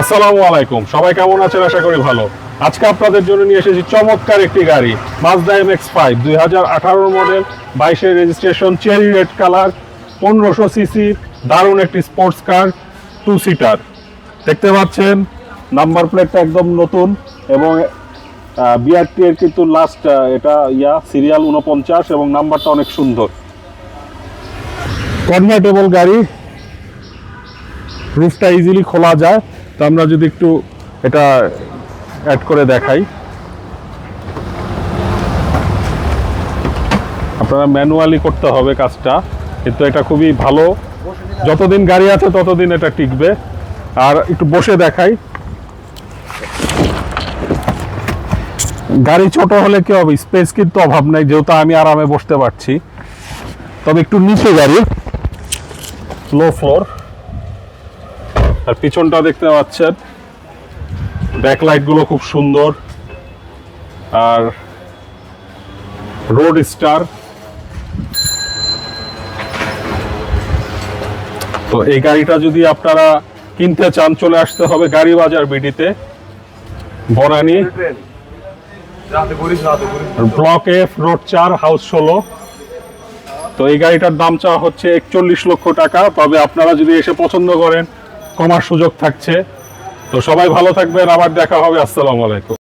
আসসালামু আলাইকুম। সবাই কেমন আছেন? আশা করি ভালো। আজকে আপনাদের জন্য নিয়ে এসেছি চমৎকার একটি গাড়ি মাজদা এম এক্স ফাইভ দুই হাজার আঠারো মডেল বাইশের রেজিস্ট্রেশন চেরি রেড কালার পনেরোশো সিসি দারুণ একটি স্পোর্টস কার টু সিটার দেখতে পাচ্ছেন নাম্বার প্লেটটা একদম নতুন এবং বিআরটি এর কিন্তু লাস্ট এটা ইয়া সিরিয়াল উনপঞ্চাশ এবং নাম্বারটা অনেক সুন্দর। কনভার্টেবল গাড়ি রুফটা ইজিলি খোলা যায়। তো আমরা যদি একটু এটা অ্যাড করে দেখাই। আপনারা ম্যানুয়ালি করতে হবে কাজটা, কিন্তু এটা খুবই ভালো। যতদিন গাড়ি আছে ততদিন এটা টিকবে। আর একটু বসে দেখাই। গাড়ি ছোট হলে কি হবে? স্পেস কিন্তু অভাব নাই, যেহেতু আমি আরামে বসতে পারছি। তবে একটু নিচে গাড়ি লো ফ্লোর আর পিছনটা দেখতে পাচ্ছেন। ব্যাকলাইটগুলো খুব সুন্দর। আর রোড স্টার তো এই গাড়িটা যদি আপনারা কিনতে চান, চলে আসতে হবে গাড়ি বাজার বিডিতে। বনানী। ব্লক এফ রোড চার হাউস ষোলো। তো এই গাড়িটার দাম চাওয়া হচ্ছে একচল্লিশ লক্ষ টাকা। তবে আপনারা যদি এসে পছন্দ করেন কমার সুযোগ থাকছে। তো সবাই ভালো থাকবেন আবার দেখা হবে। আসসালামু আলাইকুম।